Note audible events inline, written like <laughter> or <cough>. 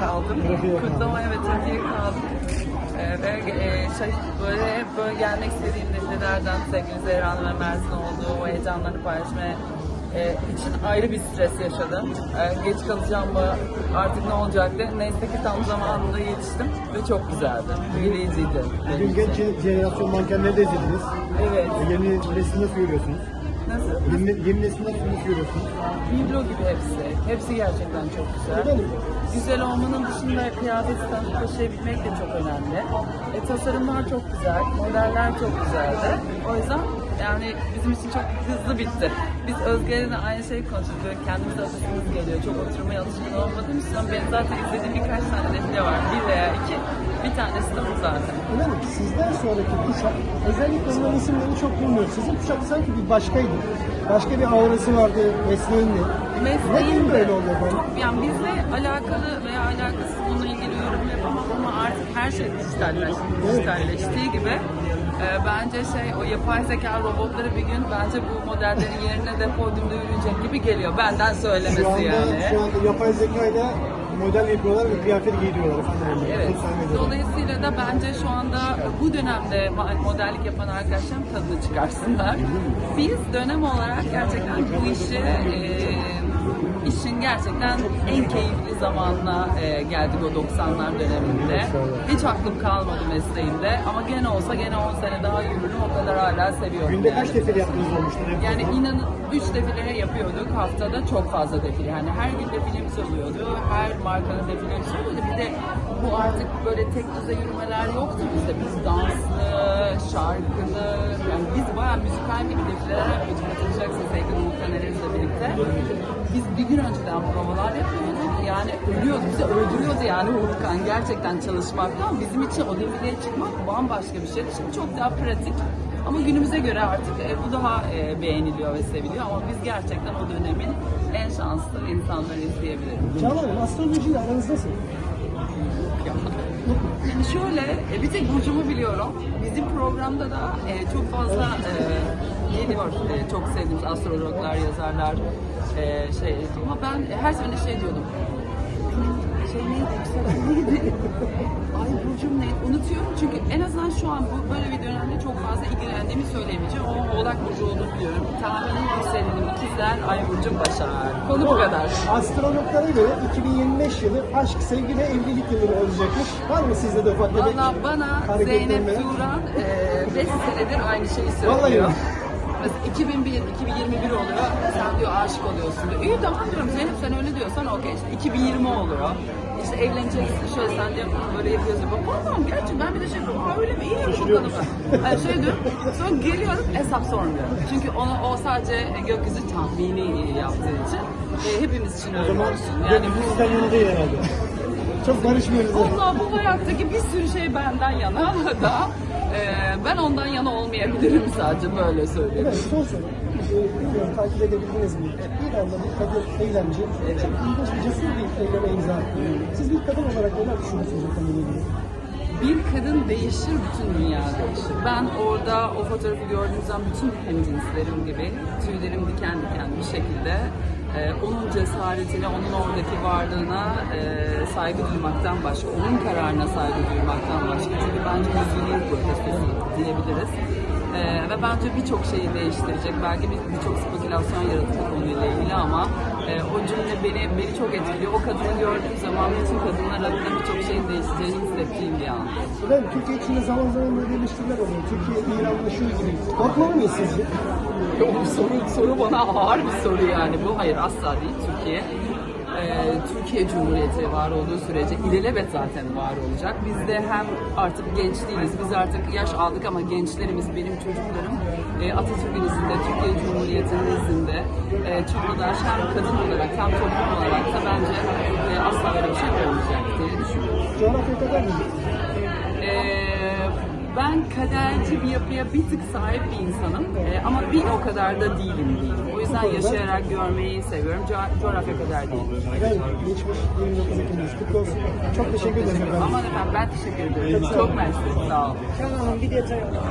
kaldım. Kutlama evet Türkiye'ye kaldım. Ee, ve e, şey, böyle hep böyle gelmek istediğim dizilerden sevgili Zehra Hanım ve Mersin olduğu o heyecanlarını paylaşmaya e, için ayrı bir stres yaşadım. E, geç kalacağım mı, artık ne olacak diye. Neyse ki tam zamanında yetiştim ve çok güzeldi. Büyüleyiciydi. Bugün genç jenerasyon mankenleri de izlediniz. Evet. Yeni nesli nasıl görüyorsunuz? Nasıl? Yeni, yeni nesli nasıl görüyorsunuz? Biblo gibi hepsi. Hepsi gerçekten çok güzel. Efendim? Güzel olmanın dışında kıyafet standı taşıyabilmek de çok önemli. E, tasarımlar çok güzel, modeller çok güzeldi. O yüzden yani bizim için çok hızlı bitti. Biz Özge'yle de aynı şeyi konuştuk. Böyle kendimize alışımız geliyor. Çok oturmaya alışkın olmadığım için benim zaten izlediğim birkaç tane defile var. Tanesi de bu zaten. Efendim sizden sonraki kuşak özellikle onların isimlerini çok bilmiyoruz. Sizin kuşak sanki bir başkaydı. Başka bir aurası vardı, mesleğinde. Mesleğim Neden de böyle oldu efendim? çok yani bizle alakalı veya alakasız bununla ilgili yorum yapamam ama artık her şey dijitalleşti, dijitalleştiği gibi e, bence şey o yapay zeka robotları bir gün bence bu modellerin yerine de podyumda yürüyecek gibi geliyor. Benden söylemesi Şu anda, yani. şu anda yapay zekayla model yapıyorlar ve kıyafet giydiriyorlar efendim. Evet. Dolayısıyla da bence şu anda bu dönemde modellik yapan arkadaşlarım tadını çıkarsınlar. Biz dönem olarak gerçekten bu işi e, işin gerçekten en keyifli zamanla e, geldik o 90'lar döneminde. Hiç aklım kalmadı mesleğimde ama gene olsa gene 10 sene daha yürürüm o kadar hala seviyorum. Günde yani. kaç defile yaptığınız olmuştur? en Yani inanın 3 defile yapıyorduk haftada çok fazla defile. Yani her gün defilemiz oluyordu. Her markanın defilemiz oluyordu. Bir de bu artık böyle tek düze yürümeler yoktu bizde. Biz danslı, şarkılı, yani biz bayağı müzikal gibi defileler yapıyorduk. Hatırlayacaksınız sevgili Umut Eneriz'le birlikte. Biz bir gün önceden provalar yapıyorduk. Yani ölüyordu, bizi öldürüyordu yani Urkan gerçekten çalışmaktan. Bizim için o defileye çıkmak bambaşka bir şey. Şimdi çok daha pratik. Ama günümüze göre artık e, bu daha e, beğeniliyor ve seviliyor ama biz gerçekten o dönemin en şanslı insanlarıyız diyebilirim. Hanım astrolojiyle aranız nasıl? Yani şöyle, e, bir tek burcumu biliyorum. Bizim programda da e, çok fazla e, geliyor. E, çok sevdiğimiz astrologlar, yazarlar, e, şey ama ben her seferinde şey diyordum. Şey neydi? <laughs> neydi? Ay burcum neydi? Unutuyorum çünkü en azından şu an bu böyle bir dönemde çok fazla ilgilendiğimi söyleyemeyeceğim ama Oğlak Burcu olduğunu biliyorum. Tahminim yükselenim ikizler, Ay Burcum Başar. Konu bu kadar. Astrologlara göre 2025 yılı aşk, sevgi ve evlilik yılı olacakmış. Var mı sizde de ufak Valla bana? Zeynep Turan 5 senedir aynı şeyi Vallahi söylüyor. mi? Mesela 2001, 2021 oluyor. Sen diyor aşık oluyorsun diyor. İyi tamam diyorum Zeynep sen öyle diyorsan okey. İşte 2020 oluyor. İşte evleneceksin şöyle sen diyor böyle yapıyorsun. Bak tamam gerçi ben bir de şey yapıyorum. Aa öyle mi? İyi bakalım. Yani şöyle diyorum. Sonra geliyorum hesap sormuyorum. Çünkü onu o sadece gökyüzü tahmini yaptığı için e, hepimiz için öyle olsun. Yani bu yanı değil herhalde. Çok barışmıyoruz. Allah bu hayattaki bir sürü şey benden yana <laughs> da e, ben ondan yana olmayabilirim sadece böyle söyleyeyim. Evet, son soru. Ee, takip edebildiniz mi? İran'da bir kadın eylemci çok ilginç bir cesur bir eyleme imza attı. Siz bir kadın olarak neler düşünüyorsunuz o konuyla ilgili? Bir kadın değişir, bütün dünya değişir. Ben orada o fotoğrafı gördüğüm zaman bütün hemcinslerim gibi tüylerim diken diken bir şekilde e, onun cesaretine, onun oradaki varlığına e, saygı duymaktan başka, onun kararına saygı duymaktan başka. Çünkü bence yüzyılın protestosu diyebiliriz. E, ve bence birçok şeyi değiştirecek. Belki bir- birçok spekülasyon yaratacak konuyla ilgili ama e, o cümle beni beni çok etkiliyor. O kadını gördüğüm zaman bütün kadınlar adına birçok şeyin değişeceğini hissettiğim bir an. Efendim Türkiye içinde zaman zaman böyle eleştiriler oluyor. Türkiye İran'la şu gibi. Korkmalı mıyız sizce? Yok soru, soru bana ağır bir soru yani. Bu hayır asla değil Türkiye. Ee, Türkiye Cumhuriyeti var olduğu sürece ilelebet zaten var olacak. Biz de hem artık genç değiliz, biz artık yaş aldık ama gençlerimiz, benim çocuklarım e, Atatürk'ün izinde, Türkiye Cumhuriyeti'nin izinde e, Türk'ler hem kadın olarak hem toplum olarak da bence e, asla böyle bir şey olmayacak diye düşünüyorum. Coğrafya kadar mı? Ben kaderci bir yapıya bir tık sahip bir insanım Ee, ama bir o kadar da değilim diyeyim. O yüzden yaşayarak görmeyi seviyorum. Co- coğrafya kadar değil. Efendim geçmiş 29 Ekim'imiz kutlu olsun. Çok teşekkür ederim efendim. Aman efendim ben teşekkür ederim. Çok mersi. Sağ olun. Canan Hanım bir detay alalım.